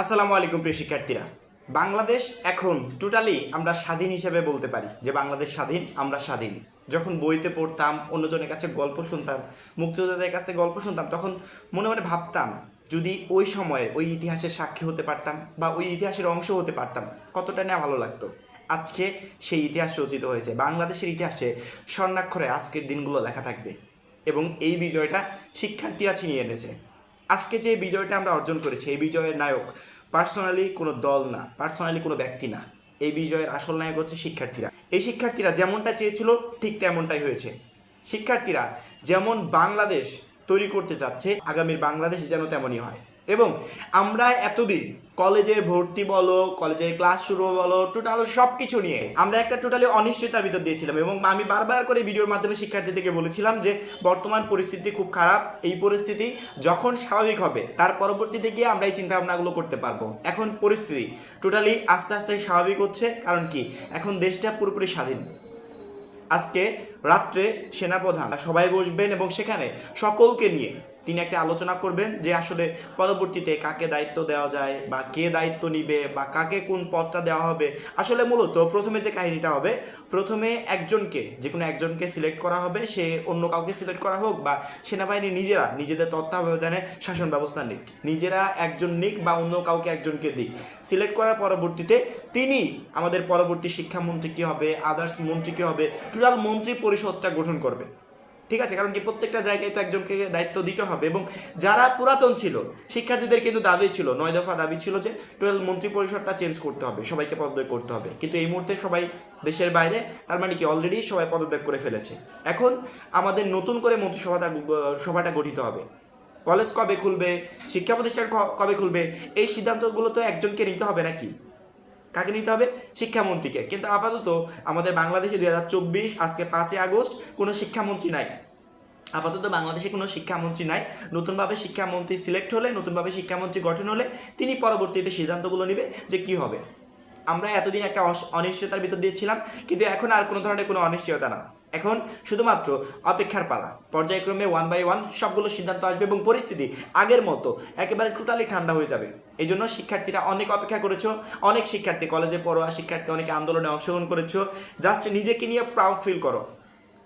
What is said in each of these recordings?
আসসালামু আলাইকুম প্রিয় শিক্ষার্থীরা। বাংলাদেশ এখন টোটালি আমরা স্বাধীন হিসেবে বলতে পারি যে বাংলাদেশ স্বাধীন, আমরা স্বাধীন। যখন বইতে পড়তাম, অন্যজনের কাছে গল্প শুনতাম, মুক্তিযোদ্ধাদের কাছ থেকে গল্প শুনতাম, তখন মনে মনে ভাবতাম, যদি ওই সময়ে ওই ইতিহাসের সাক্ষী হতে পারতাম বা ওই ইতিহাসের অংশ হতে পারতাম, কতটা না ভালো লাগতো? আজকে সেই ইতিহাস রচিত হয়েছে, বাংলাদেশের ইতিহাসে স্বর্ণাক্ষরে আজকের দিনগুলো লেখা থাকবে। এবং এই বিজয়টা শিক্ষার্থীরা ছিনিয়ে এনেছে। আজকে যে বিজয়টা আমরা অর্জন করেছি, এই বিজয়ের নায়ক পার্সোনালি কোনো দল না পার্সোনালি কোনো ব্যক্তি না। এই বিজয়ের আসল নায়ক হচ্ছে শিক্ষার্থীরা। এই শিক্ষার্থীরা যেমনটা চেয়েছিল, ঠিক তেমনটাই হয়েছে। শিক্ষার্থীরা যেমন বাংলাদেশ তৈরি করতে চাচ্ছে, আগামীর বাংলাদেশ যেন তেমনই হয়। এবং আমরা এতদিন কলেজে ভর্তি বলো, কলেজে ক্লাস শুরু বলো টোটাল সব কিছু নিয়ে আমরা একটা টোটালি অনিশ্চয়তার ভিতর দিয়েছিলাম এবং আমি বারবার করে ভিডিওর মাধ্যমে শিক্ষার্থীদেরকে বলেছিলাম যে, বর্তমান পরিস্থিতি খুব খারাপ, এই পরিস্থিতি যখন স্বাভাবিক হবে, তার পরবর্তীতে গিয়ে আমরা এই চিন্তা ভাবনাগুলো করতে পারব। এখন পরিস্থিতি টোটালি আস্তে আস্তে স্বাভাবিক হচ্ছে, কারণ কি? এখন দেশটা পুরোপুরি স্বাধীন। আজকে রাত্রে সেনাপ্রধান সবাই বসবেন এবং সেখানে সকলকে নিয়ে তিনি একটা আলোচনা করবেন যে আসলে পরবর্তীতে কাকে দায়িত্ব দেওয়া যায় বা কে দায়িত্ব নিবে বা কাকে কোন পদটা দেওয়া হবে। আসলে মূলত প্রথমে যে কাহিনীটা হবে, প্রথমে একজনকে যে কোনো একজনকে সিলেক্ট করা হবে, সে অন্য কাউকে সিলেক্ট করা হোক বা সেনাবাহিনী নিজেরা, নিজেদের তত্ত্বাবধানে শাসন ব্যবস্থা নিক। নিজেরা একজন নিক বা অন্য কাউকে একজনকে দিক। সিলেক্ট করার পরবর্তীতে তিনি আমাদের পরবর্তী শিক্ষামন্ত্রী কী হবে, আদার্স মন্ত্রী কী হবে, টোটাল মন্ত্রী পরিষদটা গঠন করবে ঠিক আছে, কারণ কি প্রত্যেকটা জায়গায় তো একজনকে দায়িত্ব দিতে হবে এবং যারা পুরাতন ছিল, শিক্ষার্থীদের কিন্তু দাবি ছিল, নয় দফা দাবি ছিল যে টোটাল মন্ত্রী পরিষদটা চেঞ্জ করতে হবে, সবাইকে পদত্যাগ করতে হবে। কিন্তু এই মুহূর্তে সবাই দেশের বাইরে, তার মানে কি অলরেডি সবাই পদত্যাগ করে ফেলেছে। এখন আমাদের নতুন করে মন্ত্রিসভাটা সভাটা গঠিত হবে। কলেজ কবে খুলবে, শিক্ষা প্রতিষ্ঠান কবে খুলবে, এই সিদ্ধান্তগুলো তো একজনকে নিতে হবে নাকি? কাকে নিতে হবে? শিক্ষামন্ত্রীকে। কিন্তু আপাতত আমাদের বাংলাদেশে দুই হাজার চব্বিশ, আজকে পাঁচই আগস্ট, কোনো শিক্ষামন্ত্রী নাই। আপাতত বাংলাদেশে কোনো শিক্ষামন্ত্রী নাই। নতুনভাবে শিক্ষামন্ত্রী সিলেক্ট হলে, নতুনভাবে শিক্ষামন্ত্রী গঠন হলে, তিনি পরবর্তীতে সিদ্ধান্তগুলো নেবে যে কি হবে। আমরা এতদিন একটা অনিশ্চয়তার ভিতর দিয়েছিলাম, কিন্তু এখন আর কোনো ধরনের কোনো অনিশ্চয়তা না। এখন শুধুমাত্র অপেক্ষার পালা। পর্যায়ক্রমে ওয়ান বাই ওয়ান সবগুলো সিদ্ধান্ত আসবে এবং পরিস্থিতি আগের মতো একেবারে টোটালি ঠান্ডা হয়ে যাবে। এই জন্য শিক্ষার্থীরা অনেক অপেক্ষা করেছ, অনেক শিক্ষার্থী কলেজে পড়োয়া শিক্ষার্থী অনেকে আন্দোলনে অংশগ্রহণ করেছ। জাস্ট নিজেকে নিয়ে প্রাউড ফিল করো।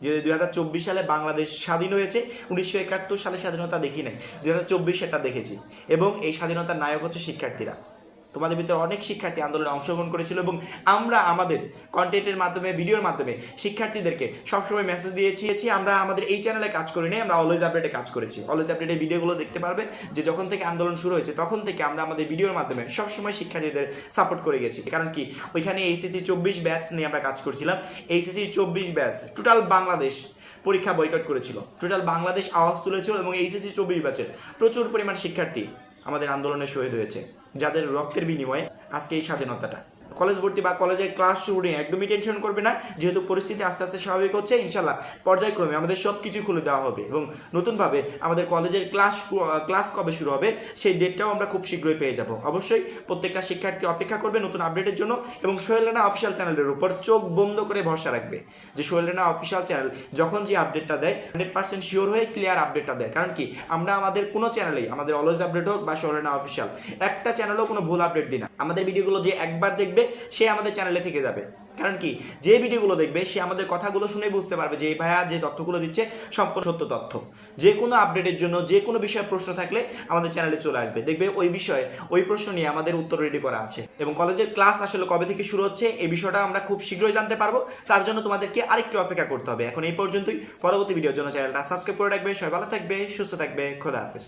যে দুই হাজার চব্বিশ সালে বাংলাদেশ স্বাধীন হয়েছে, উনিশশো একাত্তর সালে স্বাধীনতা দেখি নাই। দুই হাজার চব্বিশ সেটা দেখেছি। এবং এই স্বাধীনতার নায়ক হচ্ছে শিক্ষার্থীরা। তোমাদের ভিতরে অনেক শিক্ষার্থী আন্দোলনে অংশগ্রহণ করেছিল এবং আমরা আমাদের কন্টেন্টের মাধ্যমে, ভিডিওর মাধ্যমে শিক্ষার্থীদেরকে সবসময় মেসেজ দিয়েছি আমরা আমাদের এই চ্যানেলে কাজ করি নাই, আমরা অলওয়েজ আপডেটে কাজ করেছি। অলওয়েজ আপডেটে ভিডিওগুলো দেখতে পারবে, যে যখন থেকে আন্দোলন শুরু হয়েছে, তখন থেকে আমরা আমাদের ভিডিওর মাধ্যমে সবসময় শিক্ষার্থীদের সাপোর্ট করে গেছি। কারণ কি? ওইখানে এইসিসি চব্বিশ ব্যাচ নিয়ে আমরা কাজ করছিলাম। এইসিসি চব্বিশ ব্যাচ টোটাল বাংলাদেশ পরীক্ষা বয়কট করেছিল। টোটাল বাংলাদেশ আওয়াজ তুলেছিল এবং এইচএসসি চব্বিশ ব্যাচের প্রচুর পরিমাণ শিক্ষার্থী আমাদের আন্দোলনে শহীদ হয়েছে। যাদের রক্তের বিনিময়ে আজকে এই স্বাধীনতাটা। কলেজ ভর্তি বা কলেজের ক্লাস শুরু নিয়ে একদমই টেনশন করবে না। যেহেতু পরিস্থিতি আস্তে আস্তে স্বাভাবিক হচ্ছে ইনশাল্লাহ পর্যায়ক্রমে আমাদের সব কিছু খুলে দেওয়া হবে এবং নতুনভাবে আমাদের কলেজের ক্লাস ক্লাস কবে শুরু হবে সেই ডেটটাও আমরা খুব শীঘ্রই পেয়ে যাব। অবশ্যই প্রত্যেকটা শিক্ষার্থী অপেক্ষা করবে নতুন আপডেটের জন্য এবং সোহেল রানা অফিসিয়াল চ্যানেলের উপর চোখ বন্ধ করে ভরসা রাখবে যে সোহেল রানা অফিসিয়াল চ্যানেল যখন যে আপডেটটা দেয় হান্ড্রেড পার্সেন্ট শিওর হয়ে ক্লিয়ার আপডেটটা দেয়। কারণ কি? আমরা আমাদের কোনো চ্যানেলেই আমাদের অলওয়েজ আপডেট হোক বা সোহেল রানা অফিসিয়াল একটা চ্যানেলও কোনো ভুল আপডেট দিই না। আমাদের ভিডিওগুলো যে একবার দেখবে সে আমাদের চ্যানেলে থেকে যাবে। কারণ কি? যে ভিডিওগুলো দেখবে, সে আমাদের কথাগুলো শুনে বুঝতে পারবে যে ভাইয়া যে তথ্যগুলো দিচ্ছে সম্পূর্ণ সত্য তথ্য। যে কোনো আপডেটের জন্য, যে কোনো বিষয়ে প্রশ্ন থাকলে আমাদের চ্যানেলে চলে আসবে। দেখবে ওই বিষয়ে, ওই প্রশ্ন নিয়ে আমাদের উত্তর রেডি করা আছে। এবং কলেজের ক্লাস আসলে কবে থেকে শুরু হচ্ছে, এই বিষয়টা আমরা খুব শীঘ্রই জানতে পারব। তার জন্য তোমাদেরকে আরেকটু অপেক্ষা করতে হবে। এখন এই পর্যন্তই। পরবর্তী ভিডিওর জন্য চ্যানেলটা সাবস্ক্রাইব করে রাখবে। সবাই ভালো থাকবে, সুস্থ থাকবে। খোদা হাফেজ।